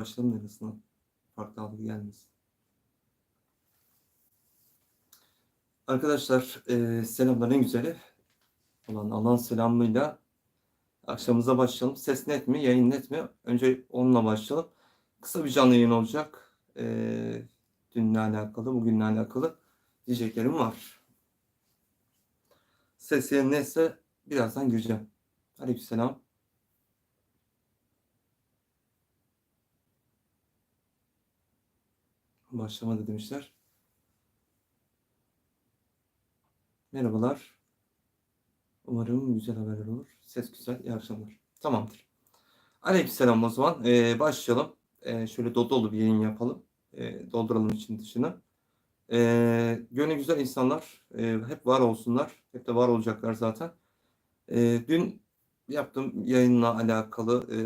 başlayalım en azından. Farklı algı gelmesin. Arkadaşlar e, selamlar en güzeli olan Allah'ın selamıyla akşamımıza başlayalım. Ses net mi, yayın net mi? Önce onunla başlayalım. Kısa bir canlı yayın olacak. E, dünle alakalı, bugünle alakalı diyeceklerim var. Ses yayın netse birazdan gireceğim. Aleykümselam. Başlamadı demişler. Merhabalar. Umarım güzel haberler olur. Ses güzel. İyi akşamlar. Tamamdır. Aleykümselam o zaman. Ee, başlayalım. Ee, şöyle dolu dolu bir yayın yapalım. Ee, dolduralım için dışına. Ee, gönlü güzel insanlar e, hep var olsunlar. Hep de var olacaklar zaten. Ee, dün yaptığım yayınla alakalı e,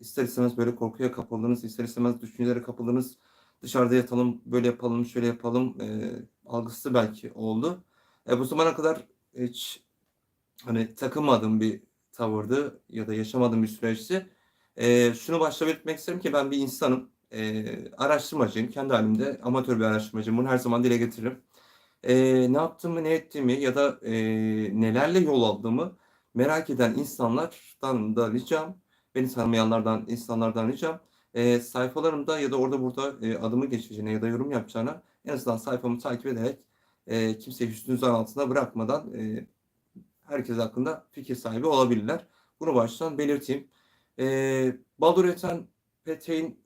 ister istemez böyle korkuya kapıldınız. ister istemez düşüncelere kapıldınız. Dışarıda yatalım, böyle yapalım, şöyle yapalım e, algısı belki oldu. E, bu zamana kadar hiç hani takılmadığım bir tavırdı ya da yaşamadığım bir süreçti. E, şunu başta belirtmek isterim ki ben bir insanım. E, araştırmacıyım. Kendi halimde amatör bir araştırmacıyım. Bunu her zaman dile getiririm. E, ne yaptığımı, ne ettiğimi ya da e, nelerle yol aldığımı merak eden insanlardan da ricam, beni tanımayanlardan, insanlardan ricam e, sayfalarımda ya da orada burada e, adımı geçeceğine ya da yorum yapacağına en azından sayfamı takip ederek e, kimseyi hüsnü zan altına bırakmadan e, herkes hakkında fikir sahibi olabilirler. Bunu baştan belirteyim. E, bal üreten peteğin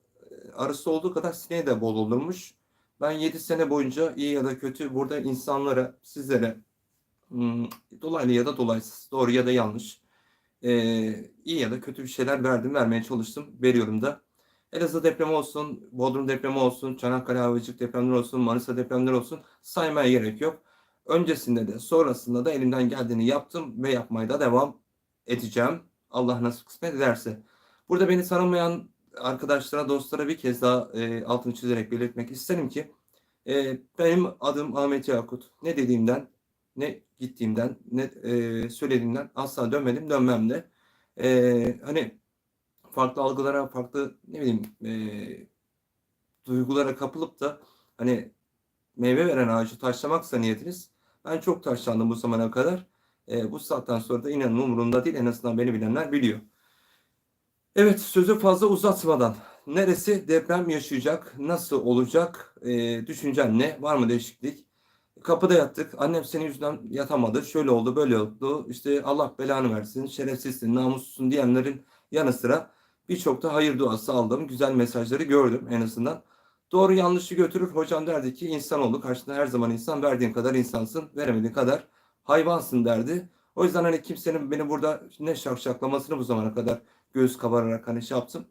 arısı olduğu kadar sineği de bol olurmuş. Ben 7 sene boyunca iyi ya da kötü burada insanlara, sizlere hmm, dolaylı ya da dolaysız, doğru ya da yanlış e, iyi ya da kötü bir şeyler verdim, vermeye çalıştım. Veriyorum da. Elazığ depremi olsun, Bodrum depremi olsun, Çanakkale Havacık depremleri olsun, Manisa depremleri olsun saymaya gerek yok. Öncesinde de sonrasında da elimden geldiğini yaptım ve yapmaya da devam edeceğim. Allah nasip kısmet ederse. Burada beni tanımayan arkadaşlara, dostlara bir kez daha e, altını çizerek belirtmek isterim ki e, benim adım Ahmet Yakut. Ne dediğimden, ne gittiğimden, ne e, söylediğimden asla dönmedim, dönmem de. E, hani farklı algılara, farklı ne bileyim e, duygulara kapılıp da hani meyve veren ağacı taşlamaksa niyetiniz. Ben çok taşlandım bu zamana kadar. E, bu saatten sonra da inanın umurumda değil. En azından beni bilenler biliyor. Evet sözü fazla uzatmadan neresi deprem yaşayacak, nasıl olacak, e, düşüncen ne, var mı değişiklik? Kapıda yattık, annem senin yüzünden yatamadı, şöyle oldu, böyle oldu, işte Allah belanı versin, şerefsizsin, namussuzsun diyenlerin yanı sıra birçok da hayır duası aldım. Güzel mesajları gördüm en azından. Doğru yanlışı götürür. Hocam derdi ki insanoğlu karşında her zaman insan verdiğin kadar insansın. Veremediğin kadar hayvansın derdi. O yüzden hani kimsenin beni burada ne şakşaklamasını bu zamana kadar göğüs kabararak hani şey yaptım.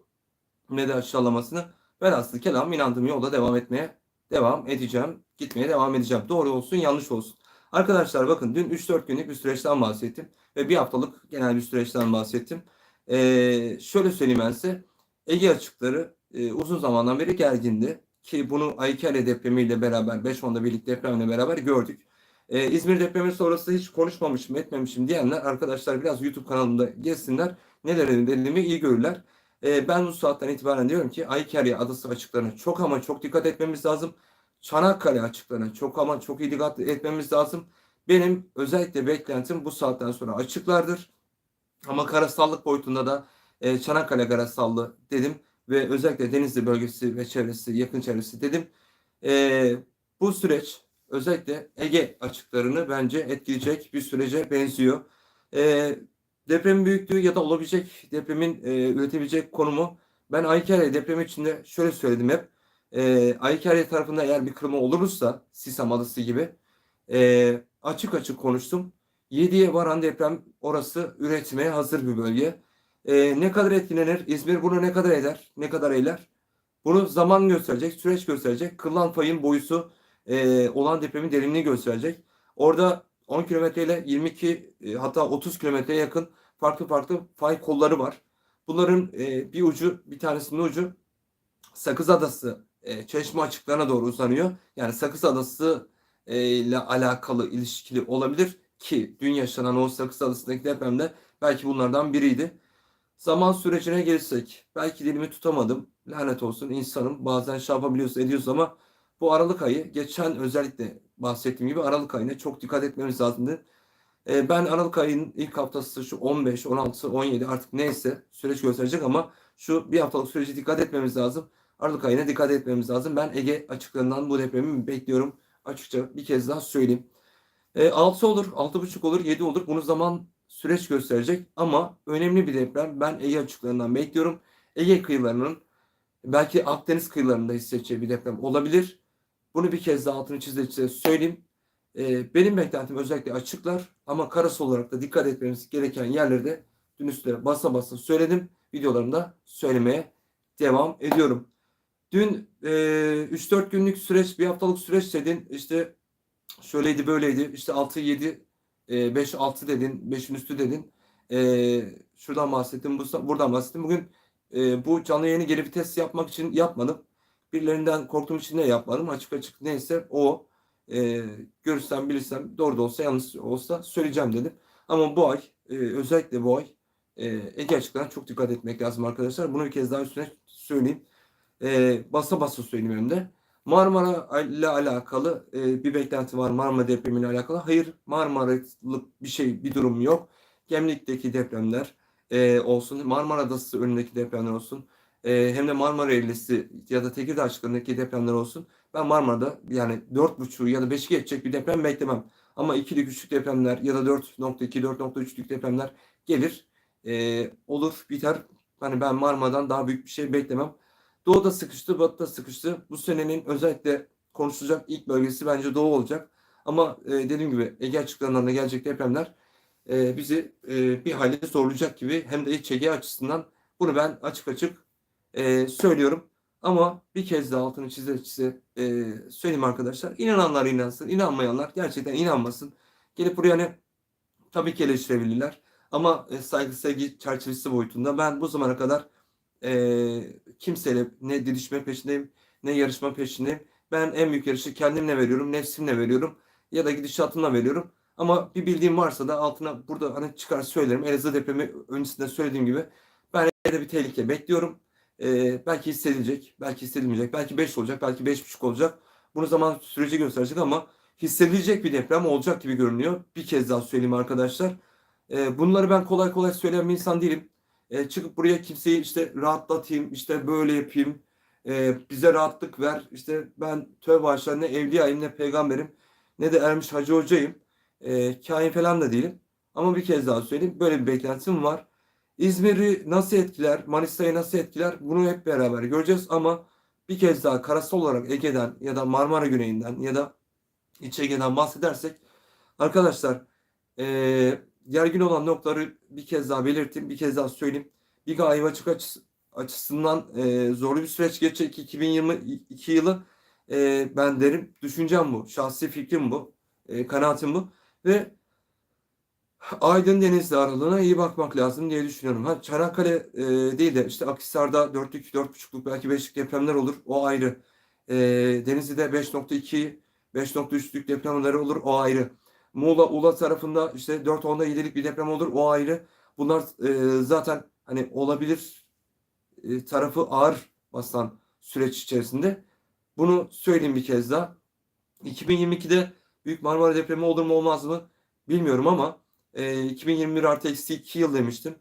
Ne de aşağılamasını. Ben aslında kelam inandığım yolda devam etmeye devam edeceğim. Gitmeye devam edeceğim. Doğru olsun yanlış olsun. Arkadaşlar bakın dün 3-4 günlük bir süreçten bahsettim. Ve bir haftalık genel bir süreçten bahsettim. Ee, şöyle söyleyeyim ben size. Ege açıkları e, uzun zamandan beri gergindi. Ki bunu Aykale depremiyle beraber, 5-10'da birlik depremle beraber gördük. Ee, İzmir depremi sonrası hiç konuşmamışım, etmemişim diyenler arkadaşlar biraz YouTube kanalımda gezsinler. Neler dediğimi iyi görürler. Ee, ben bu saatten itibaren diyorum ki Aykale adası açıklarına çok ama çok dikkat etmemiz lazım. Çanakkale açıklarına çok ama çok iyi dikkat etmemiz lazım. Benim özellikle beklentim bu saatten sonra açıklardır. Ama karasallık boyutunda da e, Çanakkale karasallı dedim ve özellikle Denizli bölgesi ve çevresi, yakın çevresi dedim. E, bu süreç özellikle Ege açıklarını bence etkileyecek bir sürece benziyor. E, depremin büyüklüğü ya da olabilecek depremin e, üretebilecek konumu ben Aykari depremi içinde şöyle söyledim hep. E, Aykari tarafında eğer bir kırılma olursa Sisam adası gibi e, açık açık konuştum 7'ye varan deprem orası üretmeye hazır bir bölge. Ee, ne kadar etkilenir? İzmir bunu ne kadar eder? Ne kadar eyler? Bunu zaman gösterecek, süreç gösterecek. Kıllan fayın boyusu e, olan depremin derinliği gösterecek. Orada 10 kilometre ile 22 e, hatta 30 kilometreye yakın farklı farklı fay kolları var. Bunların e, bir ucu, bir tanesinin ucu Sakız Adası e, çeşme açıklarına doğru uzanıyor. Yani Sakız Adası e, ile alakalı ilişkili olabilir ki dün yaşanan o Sakız Adası'ndaki depremde belki bunlardan biriydi. Zaman sürecine gelirsek belki dilimi tutamadım. Lanet olsun insanım. Bazen şey yapabiliyoruz ediyoruz ama bu Aralık ayı geçen özellikle bahsettiğim gibi Aralık ayına çok dikkat etmemiz lazımdı. Ee, ben Aralık ayının ilk haftası şu 15, 16, 17 artık neyse süreç gösterecek ama şu bir haftalık sürece dikkat etmemiz lazım. Aralık ayına dikkat etmemiz lazım. Ben Ege açıklarından bu depremi bekliyorum. Açıkça bir kez daha söyleyeyim. E, 6 olur, 6,5 olur, 7 olur. Bunu zaman süreç gösterecek ama önemli bir deprem. Ben Ege açıklarından bekliyorum. Ege kıyılarının belki Akdeniz kıyılarında hissedeceği bir deprem olabilir. Bunu bir kez daha altını çize söyleyeyim. E, benim beklentim özellikle açıklar ama karası olarak da dikkat etmemiz gereken yerleri de dün üstüne basa basa söyledim. Videolarımda söylemeye devam ediyorum. Dün e, 3-4 günlük süreç, bir haftalık süreç dedin. İşte şöyleydi böyleydi. İşte 6-7, e, 5-6 dedin, 5'in üstü dedin. E, şuradan bahsettim, bu, buradan bahsettim. Bugün e, bu canlı yayını geri vites yapmak için yapmadım. Birilerinden korktuğum için de yapmadım. Açık açık neyse o. E, görürsem bilirsem doğru da olsa yanlış olsa söyleyeceğim dedim. Ama bu ay e, özellikle bu ay e, Ege açıklarına çok dikkat etmek lazım arkadaşlar. Bunu bir kez daha üstüne söyleyeyim. E, basa basa söyleyeyim hem. Marmara ile alakalı e, bir beklenti var Marmara depremiyle alakalı. Hayır Marmara'lık bir şey bir durum yok. Gemlik'teki depremler e, olsun, Marmara Adası önündeki depremler olsun, e, hem de Marmara Eylesi ya da Tekirdağ açıklarındaki depremler olsun. Ben Marmara'da yani 4.5 ya da 5'i geçecek bir deprem beklemem. Ama ikili küçük depremler ya da 4.2, 4.3'lük depremler gelir. E, olur, biter. Hani ben Marmara'dan daha büyük bir şey beklemem. Doğuda sıkıştı, batıda sıkıştı. Bu senenin özellikle konuşulacak ilk bölgesi bence Doğu olacak. Ama e, dediğim gibi Ege açıklarından da gelecek depremler e, bizi e, bir hayli zorlayacak gibi hem de iç Ege açısından bunu ben açık açık e, söylüyorum. Ama bir kez daha altını çize çize e, söyleyeyim arkadaşlar. İnananlar inansın, inanmayanlar gerçekten inanmasın. Gelip buraya ne tabii ki eleştirebilirler. Ama e, saygı sevgi çerçevesi boyutunda ben bu zamana kadar e, kimseyle ne didişme peşindeyim ne yarışma peşindeyim. Ben en büyük yarışı kendimle veriyorum, nefsimle veriyorum ya da gidişatımla veriyorum. Ama bir bildiğim varsa da altına burada hani çıkar söylerim. Elazığ depremi öncesinde söylediğim gibi ben de bir tehlike bekliyorum. Ee, belki hissedilecek, belki hissedilmeyecek, belki 5 olacak, belki 5,5 olacak. Bunu zaman süreci gösterecek ama hissedilecek bir deprem olacak gibi görünüyor. Bir kez daha söyleyeyim arkadaşlar. Ee, bunları ben kolay kolay söyleyen bir insan değilim. Ee, çıkıp buraya kimseyi işte rahatlatayım, işte böyle yapayım, e, bize rahatlık ver. İşte ben tövbe aşağı ne evliyayım ne peygamberim ne de ermiş hacı hocayım. E, kain falan da değilim. Ama bir kez daha söyleyeyim. Böyle bir beklentim var. İzmir'i nasıl etkiler, Manisa'yı nasıl etkiler bunu hep beraber göreceğiz ama bir kez daha karasal olarak Ege'den ya da Marmara Güneyi'nden ya da İç Ege'den bahsedersek arkadaşlar e, gergin olan noktaları bir kez daha belirteyim, bir kez daha söyleyeyim. Bir Ayvacık açısı, açısından e, zorlu bir süreç geçecek 2022 yılı e, ben derim. Düşüncem bu, şahsi fikrim bu, e, kanaatim bu ve Aydın Denizli aralığına iyi bakmak lazım diye düşünüyorum. Ha, Çanakkale e, değil de işte Akhisar'da 4'lük, 4.5'luk belki 5'lik depremler olur. O ayrı. E, Denizli'de 5.2, 5.3'lük depremler olur. O ayrı. Muğla, Ula tarafında işte 4.10'da 7'lik bir deprem olur. O ayrı. Bunlar e, zaten hani olabilir e, tarafı ağır basan süreç içerisinde. Bunu söyleyeyim bir kez daha. 2022'de Büyük Marmara depremi olur mu olmaz mı bilmiyorum ama e, 2021 artı eksi 2 yıl demiştim.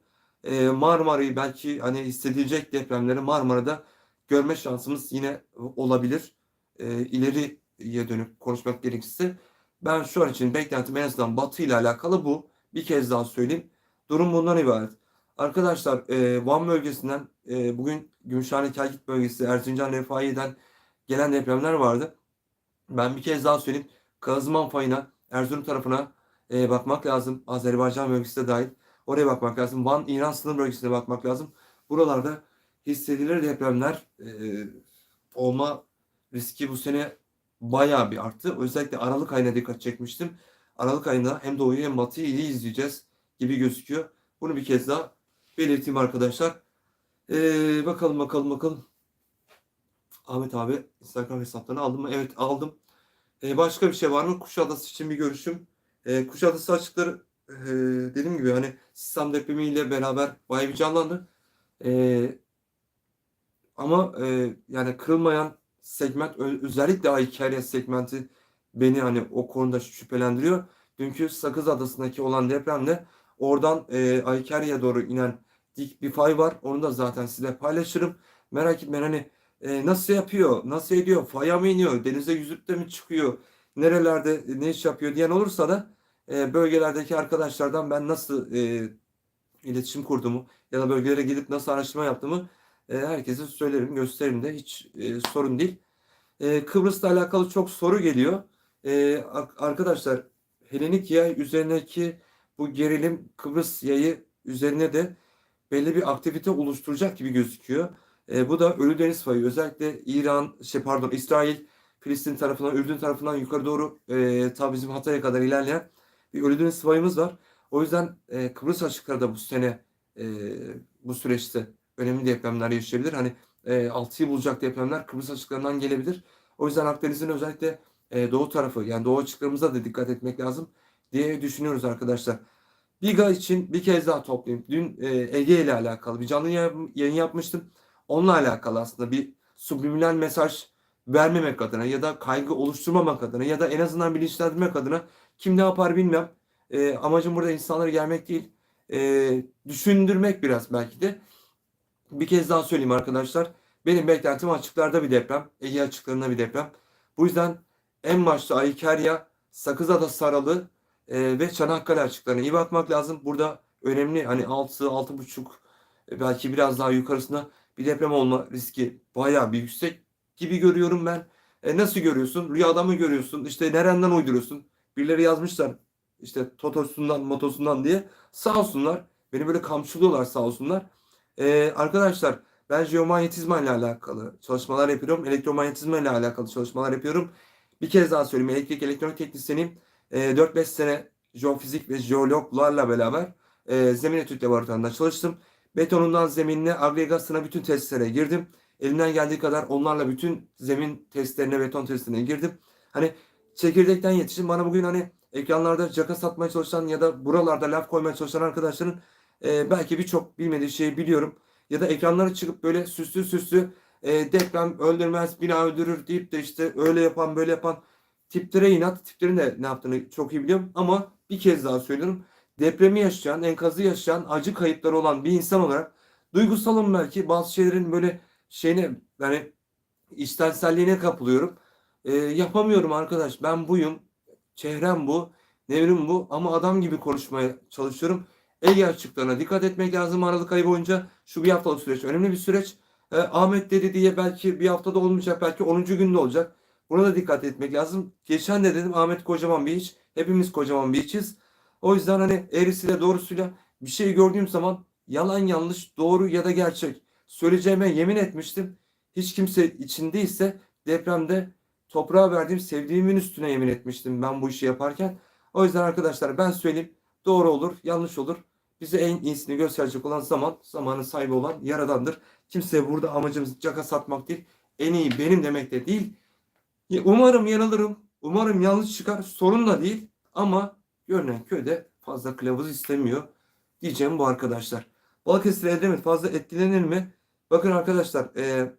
E, Marmara'yı belki hani hissedilecek depremleri Marmara'da görme şansımız yine olabilir. E, ileriye dönük konuşmak gerekirse ben şu an için beklentim en azından Batı ile alakalı bu. Bir kez daha söyleyeyim. Durum bundan ibaret. Arkadaşlar e, Van bölgesinden e, bugün Gümüşhane Kelkit bölgesi Erzincan Refahiye'den gelen depremler vardı. Ben bir kez daha söyleyeyim. Kazıman fayına Erzurum tarafına e, bakmak lazım. Azerbaycan bölgesi de dahil. Oraya bakmak lazım. Van İran sınır bölgesine bakmak lazım. Buralarda hissedilir depremler e, olma riski bu sene bayağı bir arttı. Özellikle Aralık ayına dikkat çekmiştim. Aralık ayında hem doğuyu hem batıyı iyi izleyeceğiz gibi gözüküyor. Bunu bir kez daha belirteyim arkadaşlar. Ee, bakalım bakalım bakalım. Ahmet abi Instagram hesaplarını aldım mı? Evet aldım. Ee, başka bir şey var mı? Kuşadası için bir görüşüm. Ee, Kuşadası açıkları e, dediğim gibi hani sistem depremiyle beraber bayağı bir canlandı. E, ama e, yani kırılmayan segment özellikle Aykerya segmenti beni hani o konuda şüphelendiriyor. Dünkü Sakız Adası'ndaki olan depremde oradan e, Aykerya'ya doğru inen dik bir fay var. Onu da zaten size paylaşırım. Merak etmeyin hani e, nasıl yapıyor, nasıl ediyor, faya mı iniyor, denize yüzüp de mi çıkıyor, nerelerde ne iş yapıyor diyen olursa da e, bölgelerdeki arkadaşlardan ben nasıl e, iletişim kurduğumu ya da bölgelere gidip nasıl araştırma yaptığımı e, herkese söylerim, gösteririm de hiç e, sorun değil. E, Kıbrıs'la alakalı çok soru geliyor. E, ar- arkadaşlar Helenik yay üzerindeki bu gerilim Kıbrıs yayı üzerine de belli bir aktivite oluşturacak gibi gözüküyor. E, bu da Ölü Deniz Fayı özellikle İran, şey pardon İsrail, Filistin tarafından, Ürdün tarafından yukarı doğru e, ta bizim Hatay'a kadar ilerleyen bir Ölü Deniz Fayımız var. O yüzden e, Kıbrıs açıkları da bu sene e, bu süreçte önemli depremler yaşayabilir. Hani e, 6'yı bulacak depremler Kıbrıs açıklarından gelebilir. O yüzden Akdeniz'in özellikle e, doğu tarafı yani doğu açıklarımıza da dikkat etmek lazım diye düşünüyoruz arkadaşlar. Biga için bir kez daha toplayayım. Dün e, Ege ile alakalı bir canlı yayın, yapmıştım. Onunla alakalı aslında bir subliminal mesaj vermemek adına ya da kaygı oluşturmamak adına ya da en azından bilinçlendirmek adına kim ne yapar bilmem. E, amacım burada insanları gelmek değil. E, düşündürmek biraz belki de. Bir kez daha söyleyeyim arkadaşlar. Benim beklentim açıklarda bir deprem. Ege açıklarında bir deprem. Bu yüzden en başta Aykerya, Sakızada Saralı e, ve Çanakkale açıklarına iyi bakmak lazım. Burada önemli hani 6, 6,5 e, belki biraz daha yukarısında bir deprem olma riski bayağı bir yüksek gibi görüyorum ben. E, nasıl görüyorsun? Rüyada mı görüyorsun? İşte nereden uyduruyorsun? Birileri yazmışlar işte totosundan motosundan diye. Sağ olsunlar. Beni böyle kamçılıyorlar sağ olsunlar. E, arkadaşlar ben jeomanyetizma ile alakalı çalışmalar yapıyorum. Elektromanyetizma ile alakalı çalışmalar yapıyorum. Bir kez daha söyleyeyim. Elektrik elektronik teknisyeniyim. E, 4-5 sene jeofizik ve jeologlarla beraber e, zemin etüt laboratuvarında çalıştım. Betonundan zeminine, agregasına bütün testlere girdim. Elimden geldiği kadar onlarla bütün zemin testlerine, beton testlerine girdim. Hani çekirdekten yetiştim. Bana bugün hani ekranlarda caka satmaya çalışan ya da buralarda laf koymaya çalışan arkadaşların e, belki birçok bilmediği şeyi biliyorum. Ya da ekranlara çıkıp böyle süslü süslü e, deprem öldürmez, bina öldürür deyip de işte öyle yapan böyle yapan tiplere inat. Tiplerin de ne yaptığını çok iyi biliyorum. Ama bir kez daha söylüyorum. Depremi yaşayan, enkazı yaşayan, acı kayıpları olan bir insan olarak duygusalım belki bazı şeylerin böyle şeyine yani iştenselliğine kapılıyorum. E, yapamıyorum arkadaş. Ben buyum. Çehrem bu. Nevrim bu. Ama adam gibi konuşmaya çalışıyorum. Ege açıklarına dikkat etmek lazım Aralık ayı boyunca. Şu bir haftalık süreç önemli bir süreç. E, Ahmet dedi diye belki bir haftada olmayacak. Belki 10. günde olacak. Buna da dikkat etmek lazım. Geçen de dedim Ahmet kocaman bir iç. Hepimiz kocaman bir içiz. O yüzden hani eğrisiyle doğrusuyla bir şey gördüğüm zaman yalan yanlış doğru ya da gerçek söyleyeceğime yemin etmiştim. Hiç kimse içindeyse depremde toprağa verdiğim sevdiğimin üstüne yemin etmiştim ben bu işi yaparken. O yüzden arkadaşlar ben söyleyeyim doğru olur yanlış olur. Bize en iyisini gösterecek olan zaman, zamanın sahibi olan Yaradan'dır. Kimse burada amacımız caka satmak değil. En iyi benim demek de değil. Umarım yanılırım. Umarım yanlış çıkar. Sorun da değil. Ama görünen köyde fazla kılavuz istemiyor. Diyeceğim bu arkadaşlar. Balıkesir Edremit fazla etkilenir mi? Bakın arkadaşlar e,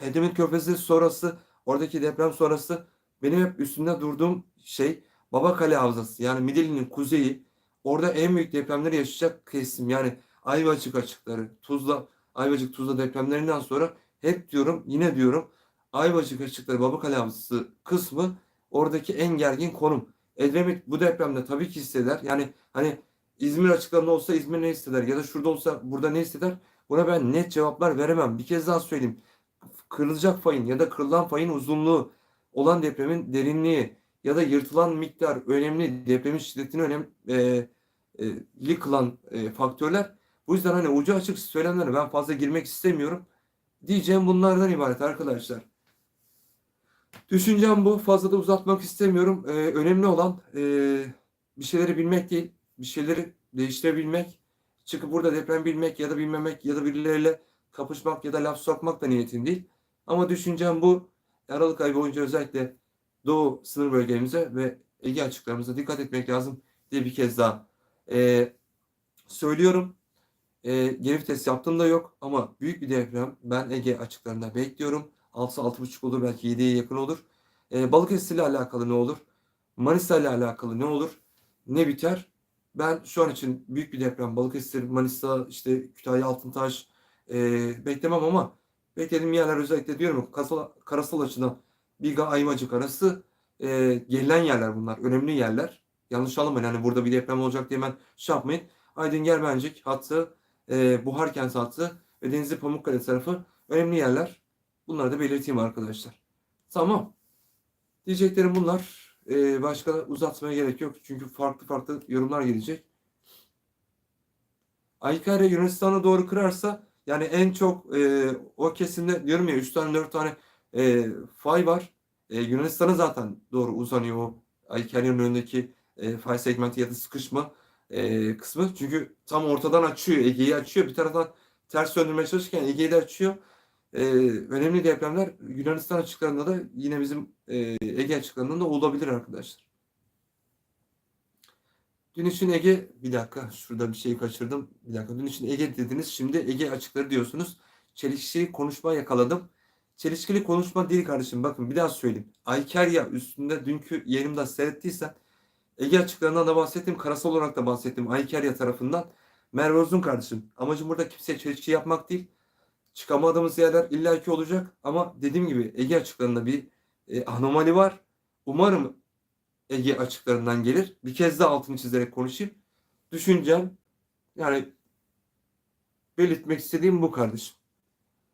Edremit Körfezi sonrası oradaki deprem sonrası benim hep üstünde durduğum şey Babakale Havzası. Yani Midilli'nin kuzeyi orada en büyük depremleri yaşayacak kesim. Yani Ayvacık açıkları, Tuzla, Ayvacık Tuzla depremlerinden sonra hep diyorum yine diyorum Ayvacık açıkları Babakale Havzası kısmı oradaki en gergin konum. Edremit bu depremde tabii ki hisseder. Yani hani İzmir açıklarında olsa İzmir ne hisseder ya da şurada olsa burada ne hisseder? Buna ben net cevaplar veremem. Bir kez daha söyleyeyim. Kırılacak fayın ya da kırılan fayın uzunluğu olan depremin derinliği ya da yırtılan miktar önemli depremin şiddetini önemli e, e, kılan e, faktörler. Bu yüzden hani ucu açık söylemlere ben fazla girmek istemiyorum. Diyeceğim bunlardan ibaret arkadaşlar. Düşüncem bu. Fazla da uzatmak istemiyorum. Ee, önemli olan e, bir şeyleri bilmek değil, bir şeyleri değiştirebilmek. Çıkıp burada deprem bilmek ya da bilmemek ya da birileriyle kapışmak ya da laf sokmak da niyetim değil. Ama düşüncem bu. Aralık ayı boyunca özellikle Doğu sınır bölgemize ve Ege açıklarımıza dikkat etmek lazım diye bir kez daha e, söylüyorum. E, geri vites yaptığım da yok ama büyük bir deprem ben Ege açıklarında bekliyorum. 6 6.5 olur belki 7'ye yakın olur. E, Balıkesir ile alakalı ne olur? Manisa ile alakalı ne olur? Ne biter? Ben şu an için büyük bir deprem Balıkesir, Manisa, işte Kütahya, Altıntaş e, beklemem ama beklediğim yerler özellikle diyorum karasal, karasal açıdan Biga, Aymacık arası e, gelinen yerler bunlar. Önemli yerler. Yanlış anlamayın. Hani burada bir deprem olacak diye hemen şey yapmayın. Aydın Germencik hattı, e, Buharkent hattı ve Denizli Pamukkale tarafı önemli yerler. Bunları da belirteyim arkadaşlar. Tamam. Diyeceklerim bunlar. Ee, başka uzatmaya gerek yok. Çünkü farklı farklı yorumlar gelecek. Aykara Yunanistan'a doğru kırarsa yani en çok e, o kesimde diyorum ya 3 tane 4 tane e, fay var. E, Yunanistan'a zaten doğru uzanıyor o Aykara'nın önündeki e, fay segmenti ya da sıkışma e, kısmı. Çünkü tam ortadan açıyor. Ege'yi açıyor. Bir taraftan ters döndürmeye çalışırken Ege'yi de açıyor. E, önemli depremler Yunanistan açıklarında da yine bizim e, Ege açıklarında da olabilir arkadaşlar. Dün için Ege bir dakika şurada bir şey kaçırdım. Bir dakika dün için Ege dediniz. Şimdi Ege açıkları diyorsunuz. Çelişkili konuşma yakaladım. Çelişkili konuşma değil kardeşim. Bakın bir daha söyleyeyim. Aykerya üstünde dünkü yayınımda seyrettiysen Ege açıklarından da bahsettim. Karasal olarak da bahsettim. Aykerya tarafından. Merve Uzun kardeşim. Amacım burada kimseye çelişki yapmak değil. Çıkamadığımız yerler illaki olacak. Ama dediğim gibi Ege açıklarında bir e, anomali var. Umarım Ege açıklarından gelir. Bir kez daha altını çizerek konuşayım. Düşüncem yani belirtmek istediğim bu kardeşim.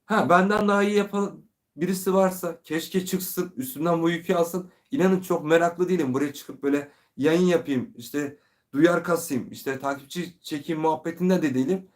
Ha benden daha iyi yapan birisi varsa keşke çıksın üstümden bu yükü alsın. İnanın çok meraklı değilim. Buraya çıkıp böyle yayın yapayım işte duyar kasayım işte takipçi çekeyim muhabbetinde de değilim.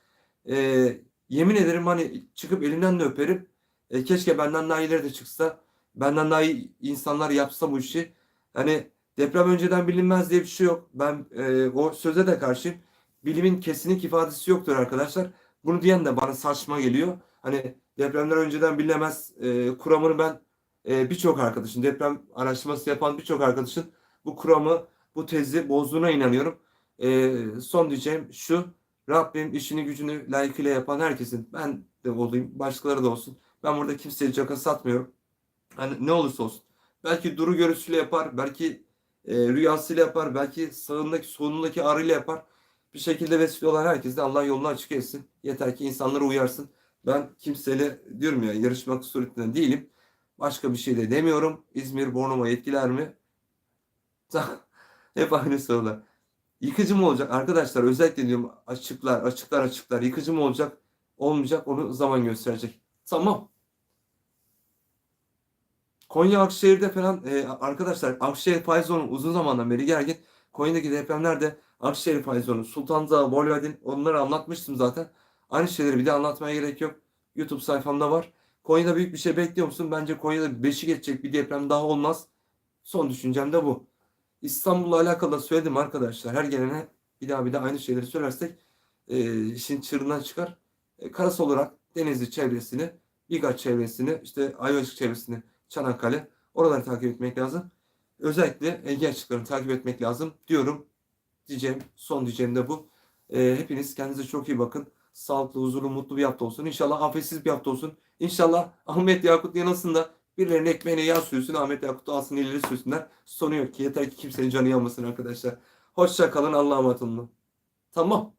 Ee, yemin ederim hani çıkıp elimden de öperim. E, keşke benden daha iyileri de çıksa. Benden daha iyi insanlar yapsa bu işi. Hani deprem önceden bilinmez diye bir şey yok. Ben e, o söze de karşıyım. Bilimin kesinlik ifadesi yoktur arkadaşlar. Bunu diyen de bana saçma geliyor. Hani depremler önceden bilinemez e, kuramını ben e, birçok arkadaşın, deprem araştırması yapan birçok arkadaşın bu kuramı, bu tezi bozduğuna inanıyorum. E, son diyeceğim şu. Rabbim işini gücünü layıkıyla yapan herkesin, ben de olayım, başkaları da olsun. Ben burada kimseye caka satmıyorum. Hani ne olursa olsun. Belki duru görüsüyle yapar, belki e, rüyasıyla yapar, belki sağındaki solundaki arıyla yapar. Bir şekilde vesile olan herkes de Allah yolunu açık etsin. Yeter ki insanlara uyarsın. Ben kimseyle diyorum ya yarışmak suretinden değilim. Başka bir şey de demiyorum. İzmir Bornova etkiler mi? Hep aynı sorular. Yıkıcı mı olacak? Arkadaşlar özellikle diyorum açıklar, açıklar, açıklar. Yıkıcı mı olacak? Olmayacak. Onu zaman gösterecek. Tamam. Konya Akşehir'de falan e, arkadaşlar Akşehir fay zonu uzun zamandan beri gergin. Konya'daki depremlerde Akşehir fay zonu, Sultanza, Bolvadin onları anlatmıştım zaten. Aynı şeyleri bir de anlatmaya gerek yok. YouTube sayfamda var. Konya'da büyük bir şey bekliyor musun? Bence Konya'da beşi geçecek bir deprem daha olmaz. Son düşüncem de bu. İstanbul'la alakalı da söyledim arkadaşlar. Her gelene bir daha bir daha aynı şeyleri söylersek e, işin çığırından çıkar. E, karası olarak Denizli çevresini, Bigaç çevresini, işte Ayvacık çevresini, Çanakkale oraları takip etmek lazım. Özellikle Ege açıklarını takip etmek lazım diyorum. Diyeceğim, son diyeceğim de bu. E, hepiniz kendinize çok iyi bakın. Sağlıklı, huzurlu, mutlu bir hafta olsun. İnşallah afetsiz bir hafta olsun. İnşallah Ahmet Yakut yanasında birilerinin ekmeğine yağ sürsün. Ahmet Yakut alsın ileri sürsünler. Sonu yok ki. Yeter ki kimsenin canı yanmasın arkadaşlar. Hoşça kalın. Allah'a emanet olun. Tamam.